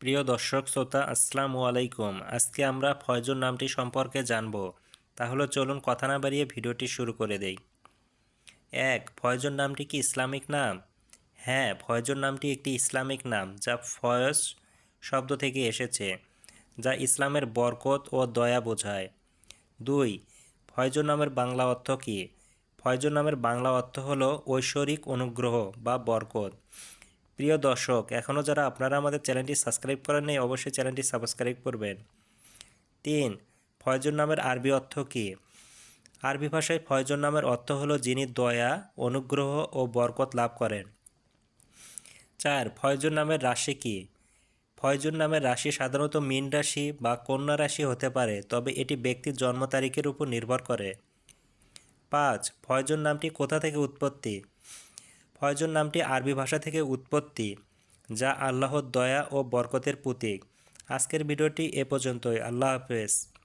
প্রিয় দর্শক, শ্রোতা, আসসালামু আলাইকুম। আজকে আমরা ফয়জুর নামটি সম্পর্কে জানব। তাহলে চলুন কথা না বাড়িয়ে ভিডিওটি শুরু করে দেই। এক ফয়জুর নামটি কি ইসলামিক নাম? হ্যাঁ ফয়জুর নামটি একটি ইসলামিক নাম, যা ফয়জ শব্দ থেকে এসেছে, যা ইসলামের বরকত ও দয়া বোঝায়। দুই ফয়জুর নামের বাংলা অর্থ কী? ফয়জুর নামের বাংলা অর্থ হলো ঐশ্বরিক অনুগ্রহ বা বরকত। প্রিয় দর্শক, এখনও যারা আপনারা আমাদের চ্যানেলটি সাবস্ক্রাইব করেন নাই, অবশ্যই চ্যানেলটি সাবস্ক্রাইব করবেন। তিন ফয়জুর নামের আরবি অর্থ কী? আরবি ভাষায় ফয়জুর নামের অর্থ হলো যিনি দয়া, অনুগ্রহ ও বরকত লাভ করেন। চার ফয়জুর নামের রাশি কী? ফয়জুর নামের রাশি সাধারণত মীন রাশি বা কন্যা রাশি হতে পারে, তবে এটি ব্যক্তির জন্ম তারিখের উপর নির্ভর করে। পাঁচ ফয়জুর নামটি কোথা থেকে উৎপত্তি? ফয়জুর নামটি আরবি ভাষা থেকে উৎপত্তি, যা আল্লাহর দয়া ও বরকতের প্রতীক। আজকের ভিডিওটি এ পর্যন্তই। আল্লাহ হাফেজ।